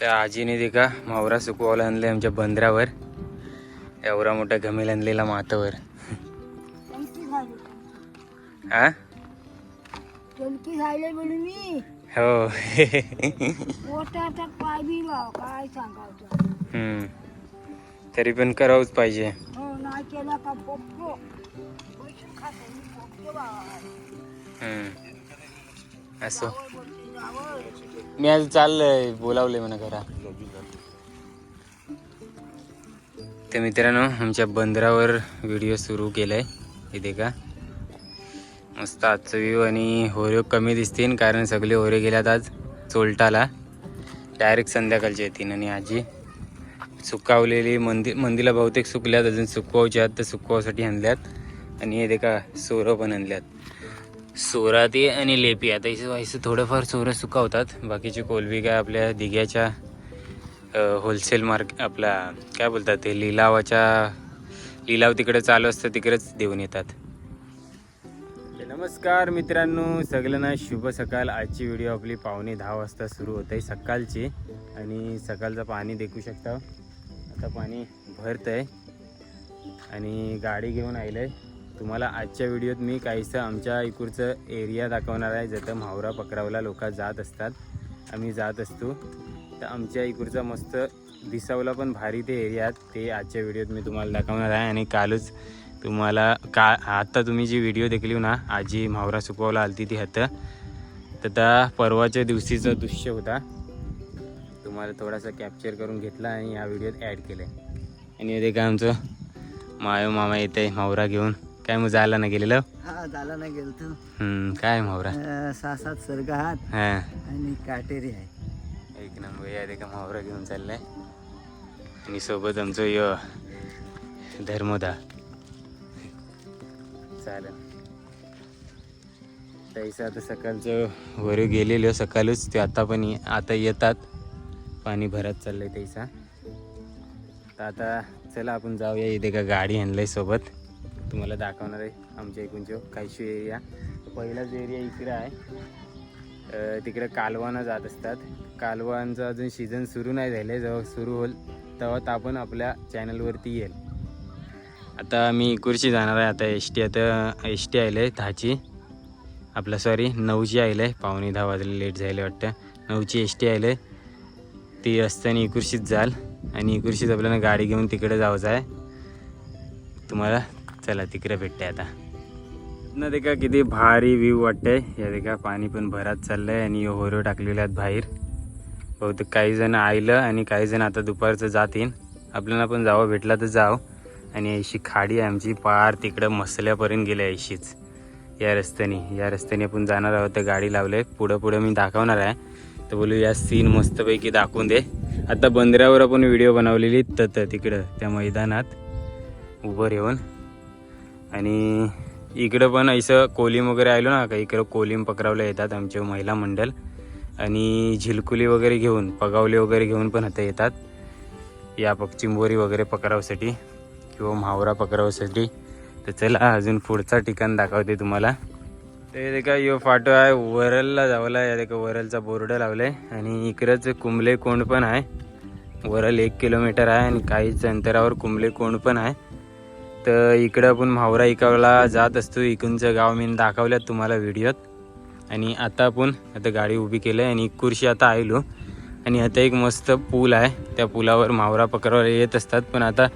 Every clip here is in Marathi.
त्या आजीने ते का मावरा सुकवायला आणले आमच्या बंदरावर. एवढा मोठा घमेल आणलेला मातावर. हा. हो. तरी पण करावंच पाहिजे. हो. हम्म. असं. मी आज चाललंय बोलावलंय म्हणा घरा. तर मित्रांनो आमच्या बंदरावर व्हिडिओ सुरू केलाय. इथे का? मस्त आजचं व्ह्यू आणि होरे कमी दिसतील कारण सगळे होरे गेल्यात आज चोलटाला. डायरेक्ट संध्याकाळचे येतील आणि आजी सुकावलेली मंदिर मंदिरला बहुतेक सुकल्यात अजून सुकवायच्या आहेत तर सुकवासाठी आणल्यात. आणि हे देखा सोरं पण आणल्यात. सोरा ते आणि लेपी. आता इथे व्हायचं थोडंफार सोरं सुकावतात. बाकीची कोलबी काय आपल्या दिघ्याच्या होलसेल मार्क आपला काय बोलतात ते लिलावाच्या लिलाव तिकडे चालू असतं तिकडेच देऊन येतात. नमस्कार मित्रांनो. सगळ्यांना शुभ सकाळ. आजची व्हिडिओ आपली पावणे दहा वाजता सुरू होत आहे सकाळची. आणि सकाळचं पाणी देखू शकता. आता पाणी भरत आहे आणि गाडी घेऊन आलं आहे तुम्हाला आजच्या व्हिडिओत मी काहीसं आमच्या इकडचं एरिया दाखवणार आहे जिथं म्हावरा पकरावला लोक जात असतात. आम्ही जात असतो. तर आमच्या इकडचा मस्त दिसावला पण भारी ते एरियात ते आजच्या व्हिडिओत मी तुम्हाला दाखवणार आहे. आणि कालच तुम्हाला का आत्ता तुम्ही जी व्हिडिओ देखली ना आजी म्हावरा सुकवायला आलती ती हातं तर त्या परवाच्या दिवशीचा दृश्य होता. तुम्हाला थोडासा कॅप्चर करून घेतला आणि या व्हिडिओत ॲड केलं आहे आणि ते काय आमचं मायो मामा येते म्हावरा मावरा घेऊन. काय मग जायला ना गेलेलं? हा झाला ना गेलतो. हम्म, काय मावरा? अं, सहा सात सर्ग आहात. हां. आणि काटेरी आहे. एक नंबर या का मावरा घेऊन चाललाय. आणि सोबत आमचं य धर्मदा. चालेल. तैसं आता सकाळचं वर गेलेलो सकाळच ते आता पण ये- आता येतात. पाणी भरत चाललंय तैसा तर आता चला आपण जाऊया इथे का गाडी आणलंय सोबत. तुम्हाला दाखवणार आहे. आमच्या इकडूनचे काहीशी एरिया पहिलाच एरिया इकडं आहे. तिकडं तिकडे कालवानं जात असतात. कालवांचं अजून सीझन सुरू नाही झालं जेव्हा सुरू होईल तेव्हा तर आपण आपल्या चॅनलवरती येईल. आता मी इकडची जाणार आहे. आता एस टी आता एस टी आहे दहाची. आपलं सॉरी नऊची आयलं. आहे पावणे दहा वाजले लेट झाले वाटतं. नऊची एस टी आयलं. आहे ती असताना इकुर्शीच जाल. आणि इकुर्शीच आपल्याला गाडी घेऊन तिकडे जायचं आहे. तुम्हाला चला तिकडे भेटते आता. ना देखा किती भारी व्ह्यू वाटतंय या देखा पाणी पण भरात चाललंय आणि होरो टाकलेल्या आहेत बाहेर. बहुतेक काही जण आईलं आणि काही जण आता दुपारचं जातील आपल्याला पण जावं भेटला तर जाव. आणि ऐशी खाडी आहे आमची पार तिकडं मसल्यापर्यंत गेली ऐशीच या रस्त्याने या रस्त्याने आपण जाणार आहोत तर गाडी लावले पुढं पुढं मी दाखवणार आहे. तर बोलू या सीन मस्तपैकी दाखवून दे. आता बंदरावर आपण व्हिडिओ बनवलेली तर तिकडं त्या मैदानात. उभं येऊन आणि इकडं पण असं कोलीम वगैरे आलो ना का इकडं कोलीम पकडावलं येतात आमचे महिला मंडळ आणि झिलकुली वगैरे घेऊन पगावले वगैरे घेऊन पण आता येतात. या पक चिंबोरी वगैरे पकडावसाठी किंवा म्हावरा पकडावसाठी. तर चला अजून पुढचा ठिकाण दाखवते तुम्हाला. ते का यो फाटो आहे वरलला जावला आहे. का वरलचा बोर्ड लावलाय. आणि इकडंच कुंबले कोंड पण आहे. वरल एक किलोमीटर आहे आणि काहीच अंतरावर कुंबले कोंड पण आहे. तर इकडं आपण म्हावरा इकावला जात असतो. इकडूनचं गाव मी दाखवल्यात तुम्हाला व्हिडिओत. आणि आता आपण आता गाडी उभी केलं आहे आणि कुर्शी आता आयलो. आणि आता एक मस्त पूल आहे. त्या पुलावर मावरा पकडावर येत असतात. पण आता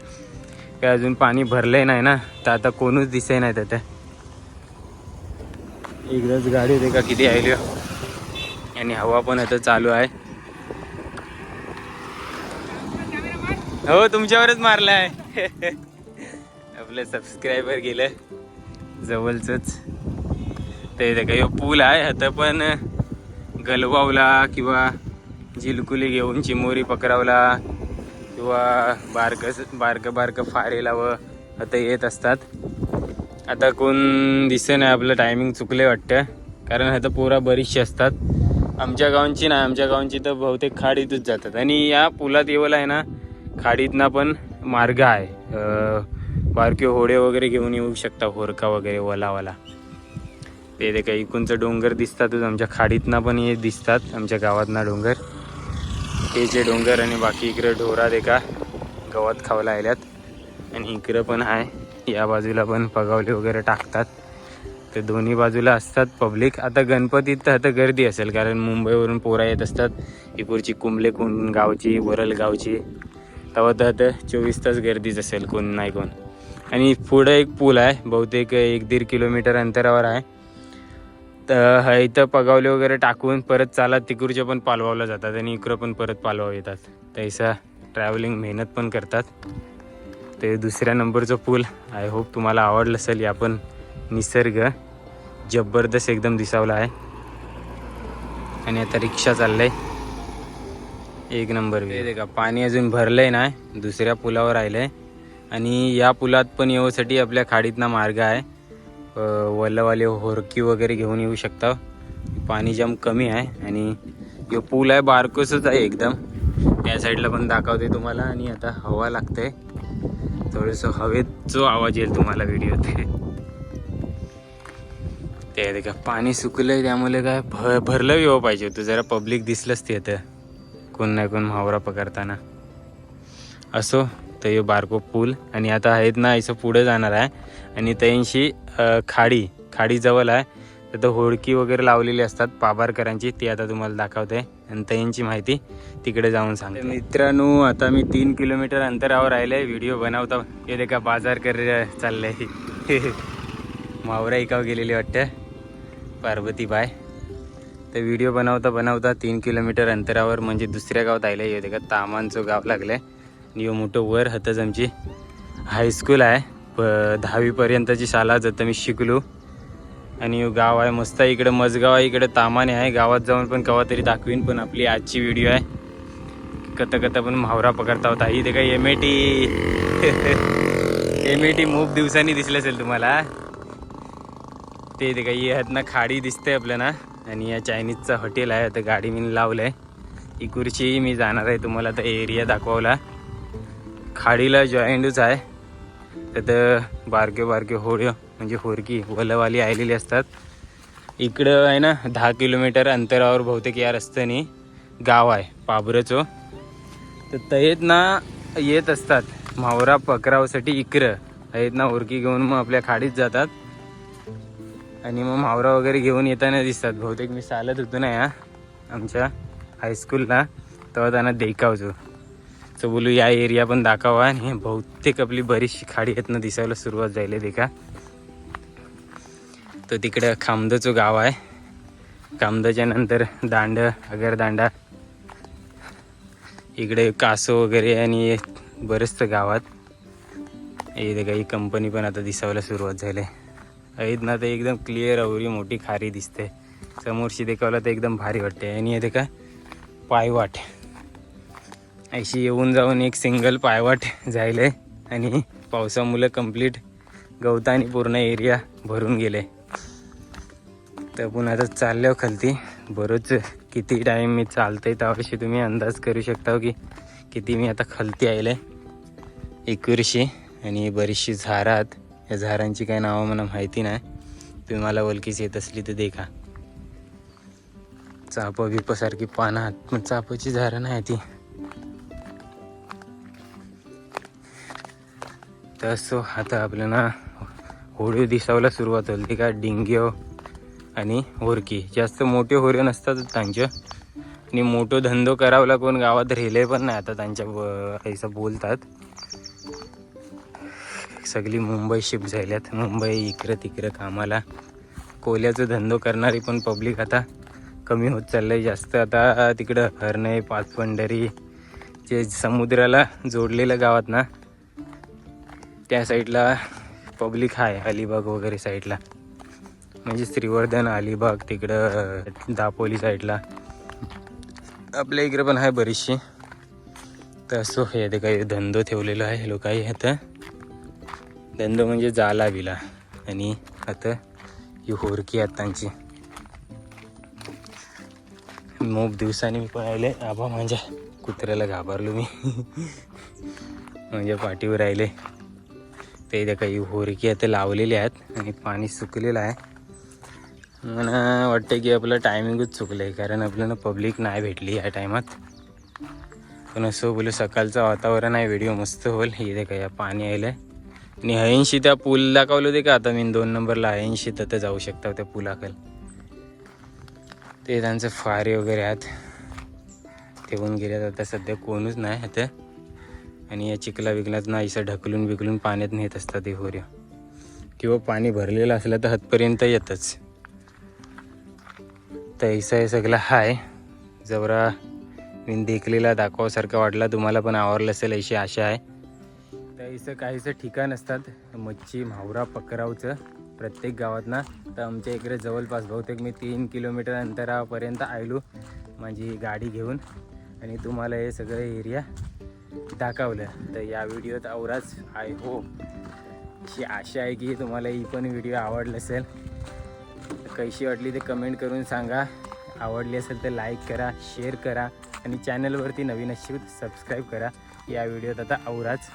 काय अजून पाणी भरलंय नाही ना. तर आता कोणच दिसे नाही त्या एकदाच गाडी होते का किती आयली. आणि हवा पण आता चालू आहे. हो तुमच्यावरच मारलाय. आपलं सबस्क्रायबर गेलं. जवळचंच. ते काही पूल आहे. आता पण गलवावला किंवा जिलकुली घेऊन चिमोरी पकडावला किंवा बारकं बारकं बारकं फारेला लावं आता येत असतात. आता कोण दिसे नाही आपलं टायमिंग चुकले वाटतं. कारण आता पोरा बरीचशी असतात. आमच्या गावांची नाही. आमच्या गावांची तर बहुतेक खाडीतच जातात. आणि या पुलात येवला आहे ना खाडीतना पण मार्ग आहे. बारके होडे वगैरे घेऊन येऊ शकता होरका वगैरे वलावाला. ते ते काही इकूनचं डोंगर दिसतातच आमच्या खाडीतनं पण हे दिसतात आमच्या गावातनं डोंगर. हे जे डोंगर आणि बाकी इकडे ढोरा एका गवत खावला आल्यात आणि इकडं पण आहे. या बाजूला पण पगावले वगैरे टाकतात. तर दोन्ही बाजूला असतात पब्लिक आता गणपतीत तर आता गर्दी असेल कारण मुंबईवरून पोरा येत असतात. इकडची कुंबले कोण गावची वरल गावची. तेव्हा तर आता चोवीस तास गर्दीच असेल कोण नाही कोण. आणि पुढं एक पूल आहे बहुतेक एक दीड किलोमीटर अंतरावर आहे. तर इथं पगावले वगैरे टाकून परत चालत तिकडच्या पण पालवावला जातात आणि इकडं पण परत पालवाव येतात. तैसा ट्रॅव्हलिंग मेहनत पण करतात. ते दुसऱ्या नंबरचं पूल आय होप तुम्हाला आवडलं असेल या पण निसर्ग जबरदस्त एकदम दिसावला आहे. आणि आता रिक्षा चाललंय. एक नंबर ते का पाणी अजून भरलंय ना दुसऱ्या पुलावर राहिलंय. आणि या पुलात पण येऊसाठी आपल्या खाडीतना मार्ग आहे. वल्लवाले होरकी वगैरे घेऊन येऊ शकता. पाणी जाम कमी आहे आणि यो पूल आहे बारकोसच आहे एकदम. त्या साईडला पण दाखवते तुम्हाला आणि आता हवा लागते. थोडंसं हवेत आवाज येईल तुम्हाला व्हिडिओ ते का पाणी सुकलंय त्यामुळे काय भ भरलं येऊ पाहिजे होतं. जरा पब्लिक दिसलंच ते आता कोण नाही कोण मावरा पकडताना. असो. तर हे बारको पूल आणि आता आहेत ना इथं पुढे जाणार आहे. आणि त्यांशी खाडी खाडी जवळ आहे. तर होडकी वगैरे लावलेली असतात पाबारकरांची ती आता तुम्हाला दाखवते. आणि त्यांची माहिती तिकडे जाऊन सांगते. मित्रांनो आता मी तीन किलोमीटर अंतरावर राहिले व्हिडिओ बनवता. हे देखा बाजार कर चाललंय. मावरा एकाव गेलेली वाटतं. पार्वतीबाय तर व्हिडिओ बनवता बनवता तीन किलोमीटर अंतरावर म्हणजे दुसऱ्या गावात आले हे देखा तामांचं गाव लागलं यो मोठं वर हतच आमची. हायस्कूल आहे. प दहावीपर्यंतची शाळा जातं मी शिकलो. आणि गाव आहे मस्त आहे इकडं. मजगाव आहे इकडं तामाने आहे. गावात जाऊन पण केव्हा तरी दाखवीन पण आपली आजची व्हिडिओ आहे. कथा कथा पण म्हावरा पकडता होता. ही ते काय M A T M A T मूग दिवसांनी दिसलं असेल तुम्हाला. ते ते काही ह्यात ना खाडी दिसते आपल्याला. आणि या चायनीजचं हॉटेल आहे. आता गाडी मी लावलं आहे इकडची मी जाणार आहे तुम्हाला आता एरिया दाखवला खाडीला जॉईंटच आहे. त्यात बारके बारके होड्य म्हणजे होरकी वलवाली आलेली असतात. इकडं आहे ना दहा किलोमीटर अंतरावर बहुतेक या रस्त्याने गाव आहे पाबरचो. तर तयेत ना येत असतात. म्हावरा पकरावसाठी इकडं. आहेत ना होरकी घेऊन मग आपल्या खाडीत जातात. आणि मग मावरा वगैरे घेऊन येताना दिसतात. बहुतेक मी चालत होतो ना या आमच्या हायस्कूलला तेव्हा त्यांना देखावचो. तर बोलू या एरिया पण दाखवा आणि बहुतेक आपली बरीचशी खाडी येतनं दिसायला सुरुवात झाली देखा. तर तिकडं खामदचं गाव आहे. खामदच्या नंतर दांड अगरदांडा. इकडे कासो वगैरे आणि बरेचसं गावात हे काही कंपनी पण आता दिसायला सुरुवात झाली आहेत ना ते एकदम क्लिअर अवरी मोठी खारी दिसते. समोरशी देखावला तर एकदम भारी वाटते. आणि हे का पायवाट. अशी येऊन जाऊन एक सिंगल पायवाट जायले आणि पावसामुळे कंप्लीट गवताने पूर्ण एरिया भरून गेले तर पुन्हा आता चालल्यावर खालती. बरोच किती टाईम मी चालतंय त्याविषयी तुम्ही अंदाज करू शकता हो की किती मी आता खालती आयले एकवीरशी आणि बरीचशी झारात या झाडांची काही नावं मला माहिती नाही. तुम्ही मला ओळखीच येत असली तर देखा. चाप बिपासारखी पानं आहात. पण चापाची झाडं नाही ती. तर सो आता आपल्याला होळी दिसावला सुरुवात होती का डिंग्यो आणि होरकी. जास्त मोठे होरे नसतातच त्यांच्या आणि मोठो धंदो करावला कोण गावात रेले पण नाही. आता त्यांच्या ब- असं बोलतात. सगळी मुंबई शिफ्ट झाल्यात. मुंबई इकडं तिकडं कामाला. कोल्याचं धंदो करणारी पण पब्लिक आता कमी होत चाललंय. जास्त आता तिकडं हरणे पाचपंढरी जे समुद्राला जोडलेलं गावात ना त्या साईडला पब्लिक आहे अलिबाग वगैरे साईडला. म्हणजे श्रीवर्धन अलिबाग तिकडं दापोली साईडला. आपल्या इकडे पण आहे बरीचशी. तर असो हे ते काही धंदो ठेवलेला आहे लोकांनी आता धंदो म्हणजे जाला बिला. आणि आता ही होरकी आहेत त्यांची मोप दिवसांनी मी पण आबा माझ्या कुत्र्याला घाबरलो मी. म्हणजे पाठीवर राहिले. ते इथे काही होरकी आता लावलेली आहेत आणि पाणी सुकलेलं आहे. मला वाटतं की आपलं टायमिंगच चुकलं आहे कारण आपल्याला पब्लिक नाही भेटली या टायमात पण असं बोलू सकाळचं वातावरण आहे व्हिडिओ मस्त होईल. इथे या पाणी आलं आणि ऐंशी त्या पूल दाखवलं होते का? आता मी दोन नंबरला ऐंशी तर जाऊ शकता त्या पुलाखाल. ते त्यांचं फारे वगैरे आहेत. ठेवून गेल्यात आता सध्या कोणच नाही आता आणि या चिखला विकलात ना असं ढकलून बिकलून पाण्यात नेत असतात ते होऱ्या. किंवा पाणी भरलेलं असलं तर हातपर्यंत येतच. तर ऐसा हे सगळं हाय. जवरा मी देखलेला दाखवासारखा वाटला तुम्हाला पण आवडलं असेल अशी आशा आहे. तर काहीसं ठिकाण असतात मच्छी म्हावरा पकरावचं प्रत्येक गावात ना. तर आमच्या इकडे जवळपास बहुतेक मी तीन किलोमीटर अंतरापर्यंत आयलो माझी गाडी घेऊन. आणि तुम्हाला हे सगळं एरिया दाखवलं. तर या व्हिडिओत आवराच आय होप अशी आशा आहे की तुम्हाला ही पण व्हिडिओ आवडला असेल. कशी वाटली ते कमेंट करून सांगा. आवडली असेल तर लाईक करा शेअर करा आणि चॅनलवरती नवीन अशी सबस्क्राईब करा. या व्हिडिओत आता आवराच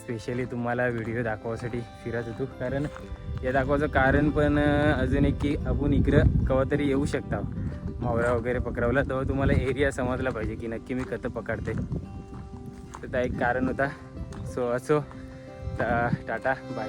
स्पेशली तुम्हाला व्हिडिओ दाखवासाठी फिरत होतो. कारण या दाखवायचं कारण पण अजून एक की आपण इकडं केव्हा तरी येऊ शकता. मावरा वगैरे पकडावला तेव्हा तुम्हाला एरिया समजला पाहिजे की नक्की मी कथं पकडते तर त्या एक कारण होता सो असो टा- टाटा बाय